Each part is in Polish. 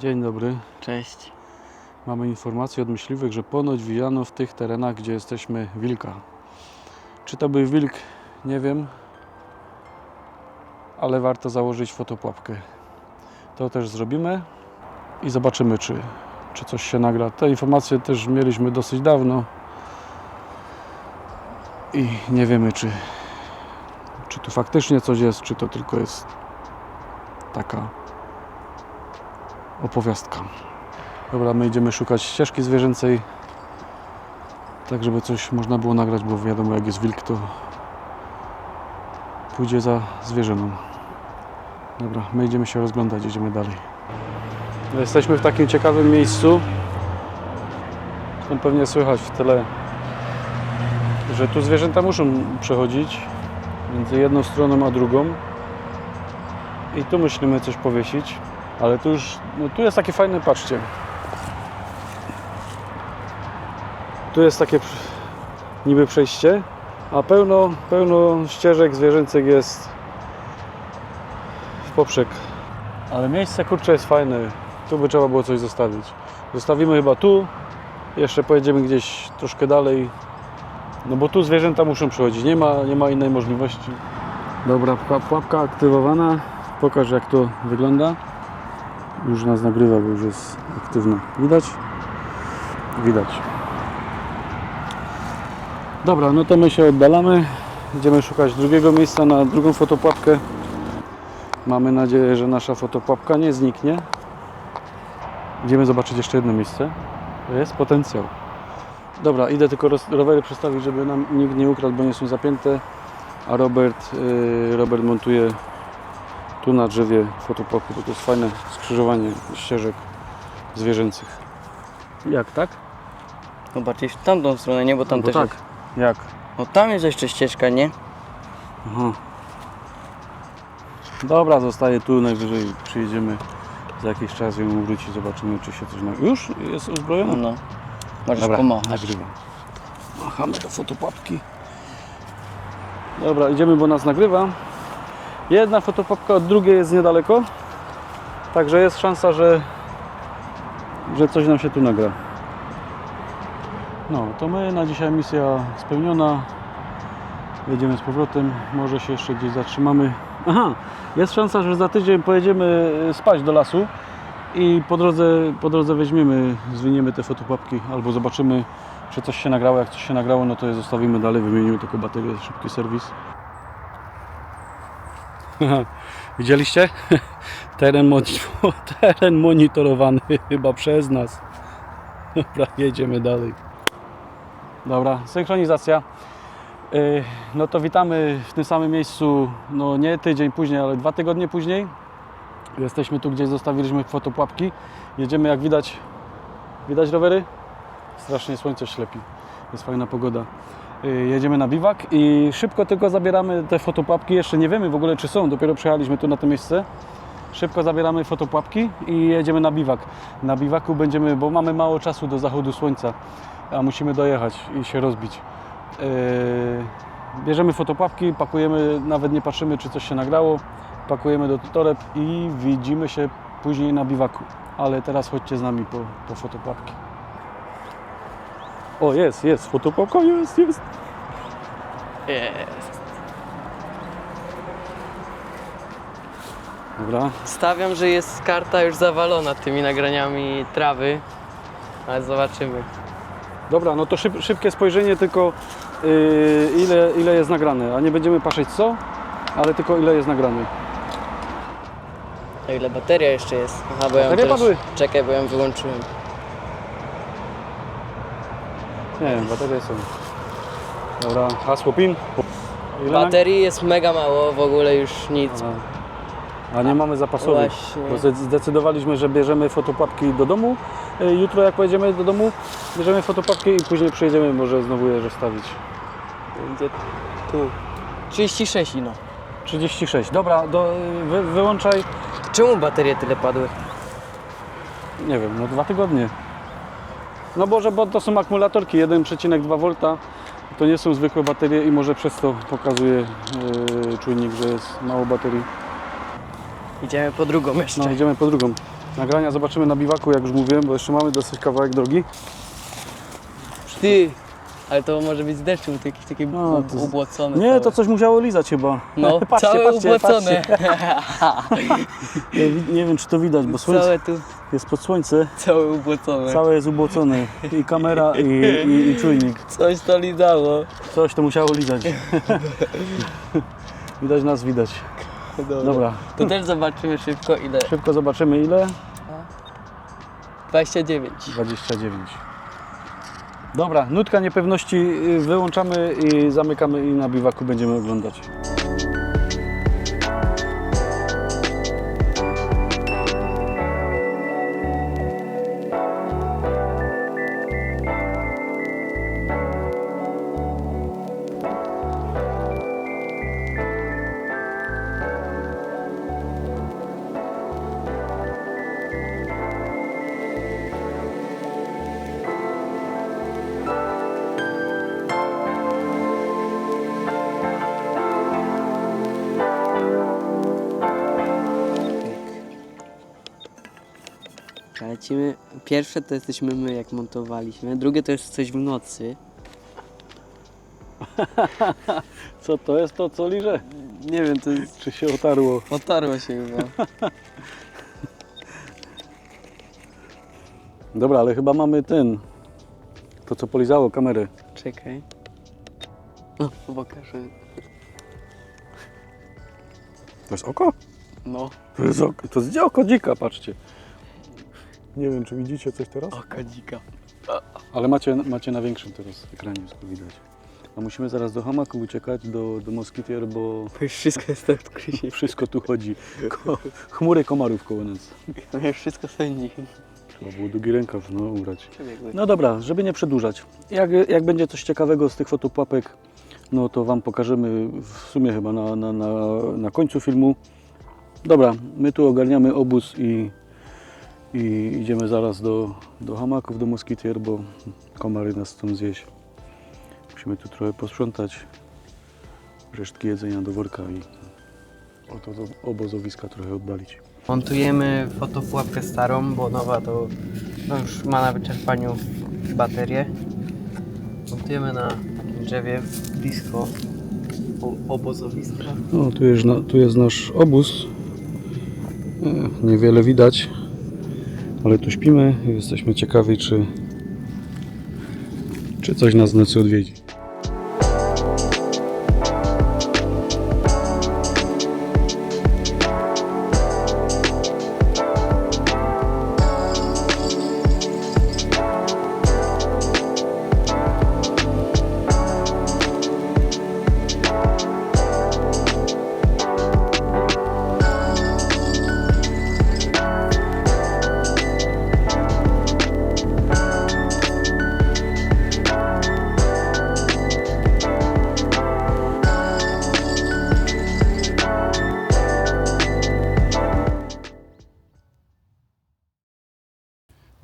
Dzień dobry. Cześć. Mamy informację od myśliwych, że ponoć wijano w tych terenach, gdzie jesteśmy wilka. Czy to był wilk? Nie wiem. Ale warto założyć fotopułapkę. To też zrobimy i zobaczymy, czy, czy coś się nagra. Te informacje też mieliśmy dosyć dawno i nie wiemy, czy, czy tu faktycznie coś jest, czy to tylko jest taka opowiastka. Dobra, my idziemy szukać ścieżki zwierzęcej, tak żeby coś można było nagrać, bo wiadomo jak jest wilk, to pójdzie za zwierzyną. Dobra, my idziemy się rozglądać, idziemy dalej. No, Jesteśmy w takim ciekawym miejscu. Tam pewnie słychać w tle, że tu zwierzęta muszą przechodzić między jedną stroną a drugą. I tu myślimy coś powiesić, ale tu już, no tu jest takie fajne, patrzcie. Tu jest takie niby przejście, a pełno, pełno ścieżek zwierzęcych jest w poprzek. Ale miejsce kurczę jest fajne. Tu by trzeba było coś zostawić. Zostawimy chyba tu. Jeszcze pojedziemy gdzieś troszkę dalej. No bo tu zwierzęta muszą przychodzić. Nie ma, nie ma innej możliwości. Dobra, puła- pułapka aktywowana. Pokaż jak to wygląda. Już nas nagrywa, bo już jest aktywna. Widać? Widać. Dobra, no to my się oddalamy. Idziemy szukać drugiego miejsca na drugą fotopułapkę. Mamy nadzieję, że nasza fotopułapka nie zniknie. Idziemy zobaczyć jeszcze jedno miejsce. Jest potencjał. Dobra, idę tylko rowery przestawić, żeby nam nikt nie ukradł, bo nie są zapięte. A Robert, yy, Robert montuje tu na drzewie bo to jest fajne skrzyżowanie ścieżek zwierzęcych. Jak, tak? No bardziej w tamtą stronę, nie? Bo tam No też tak. jest. Jak? O tam jest jeszcze ścieżka, nie? Aha. Dobra, zostaje tu, najwyżej przyjedziemy za jakiś czas ją wróci, zobaczymy czy się coś na... Już jest uzbrojona? No. Możesz Dobra, pomachać. nagrywam. Machamy do fotopułapki. Dobra, idziemy, bo nas nagrywa. Jedna fotopułapka od drugiej jest niedaleko. Także jest szansa, że, że coś nam się tu nagra. No, to my na dzisiaj misja spełniona. Jedziemy z powrotem. Może się jeszcze gdzieś zatrzymamy. Aha, jest szansa, że za tydzień pojedziemy e, spać do lasu i po drodze, po drodze weźmiemy, zwiniemy te fotopułapki albo zobaczymy, czy coś się nagrało. Jak coś się nagrało, no to je zostawimy dalej, wymienimy tylko baterię, szybki serwis. Widzieliście? Teren, moni- teren monitorowany chyba przez nas. Dobra, jedziemy dalej. Dobra, synchronizacja. Yy, No to witamy w tym samym miejscu, no nie tydzień później, ale dwa tygodnie później. Jesteśmy tu, gdzie zostawiliśmy fotopułapki. Jedziemy, jak widać, widać rowery? Strasznie słońce ślepi. Jest fajna pogoda. Yy, Jedziemy na biwak i szybko tylko zabieramy te fotopułapki. Jeszcze nie wiemy w ogóle, czy są. Dopiero przyjechaliśmy tu na to miejsce. Szybko zabieramy fotopułapki i jedziemy na biwak. Na biwaku będziemy, bo mamy mało czasu do zachodu słońca, a musimy dojechać i się rozbić. Yy, bierzemy fotopułapki, pakujemy, nawet nie patrzymy, czy coś się nagrało. Pakujemy do toreb i widzimy się później na biwaku. Ale teraz chodźcie z nami po, po fotopułapki. O, jest, jest, fotopułapka jest, jest. Jest. Dobra, Stawiam, że jest karta już zawalona tymi nagraniami trawy. Ale zobaczymy. dobra, no to szyb, szybkie spojrzenie tylko yy, ile, ile jest nagrane, a nie będziemy patrzeć co, ale tylko ile jest nagrane. O ile bateria jeszcze jest. Aha, bo ja Baterie też... padły. Czekaj, bo ją wyłączyłem. Nie wiem, baterie są. Dobra, hasło PIN. Ile Baterii jest mega mało, w ogóle już nic. A, nie mamy zapasowych. Właśnie. Bo zde- zdecydowaliśmy, że bierzemy fotopułapki do domu. Y, Jutro jak pojedziemy do domu, bierzemy fotopułapki i później przyjedziemy może znowu je zostawić. Będzie tu. 36 ino. 36. Dobra, do, wy, wyłączaj. Czemu baterie tyle padły? Nie wiem, no dwa tygodnie. No Boże, bo to są akumulatorki 1,2 V. To nie są zwykłe baterie i może przez to pokazuje yy, czujnik, że jest mało baterii. Idziemy po drugą jeszcze. No, idziemy po drugą. Nagrania zobaczymy na biwaku, jak już mówiłem, bo jeszcze mamy dosyć kawałek drogi. Ty! Ale to może być z deszczu, bo to jakieś takie No, to ubłocone. Nie, to coś musiało lizać chyba. No, patrzcie, całe patrzcie, ubłocone. Nie wiem, czy to widać, bo słońce Całe tu, jest pod słońce, całe ubłocone. całe jest ubłocone. I kamera, i, i, i czujnik. Coś to lizało. Coś to musiało lizać. widać nas, widać. Dobra. Dobra, To też zobaczymy szybko ile. szybko zobaczymy ile. 29. 29. Dobra, nutka niepewności y, wyłączamy i zamykamy i na biwaku będziemy oglądać. Lecimy. Pierwsze to jesteśmy my, jak montowaliśmy. Drugie to jest coś w nocy. Co to jest to, co liże? Nie wiem, to jest... Czy się otarło? Otarło się chyba. Dobra, ale chyba mamy ten. To, co polizało kamerę. Czekaj. No, pokażę. To jest oko? No, To jest oko, to jest oko dzika, patrzcie. Nie wiem, czy widzicie coś teraz? oka dzika. Ale macie, macie na większym teraz ekranie, wszystko widać. A musimy zaraz do hamaku uciekać, do, do Moskitier, bo To już wszystko jest tak odkrycie. wszystko tu chodzi. Ko, chmury komarów koło nas. Już wszystko sędzi. Trzeba było długi rękaw no, ubrać. No dobra, żeby nie przedłużać. Jak, jak będzie coś ciekawego z tych fotopłapek, no to Wam pokażemy w sumie chyba na, na, na, na końcu filmu. Dobra, my tu ogarniamy obóz i, i idziemy zaraz do, do hamaków, do moskitier, bo komary nas chcą zjeść. Musimy tu trochę posprzątać resztki jedzenia do worka i do obozowiska trochę oddalić. Montujemy fotopułapkę starą, bo nowa to no już ma na wyczerpaniu baterię. Montujemy na drzewie blisko obozowiska. No, tu jest, tu jest nasz obóz. E, Niewiele widać, ale tu śpimy i jesteśmy ciekawi, czy, czy coś nas w nocy odwiedzi.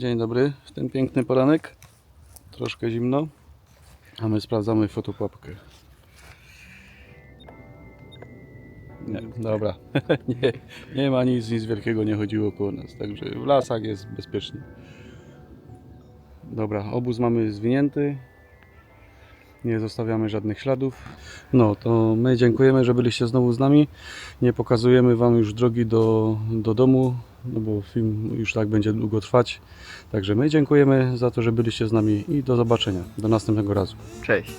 Dzień dobry, w ten piękny poranek. Troszkę zimno, a my sprawdzamy fotopułapkę. Nie, dobra. nie, nie ma nic, nic wielkiego nie chodziło koło nas, także w lasach jest bezpiecznie. Dobra, obóz mamy zwinięty. Nie zostawiamy żadnych śladów. No to my dziękujemy, że byliście znowu z nami. Nie pokazujemy Wam już drogi do, do domu, no bo film już tak będzie długo trwać. Także my dziękujemy za to, że byliście z nami i do zobaczenia. Do następnego razu. Cześć.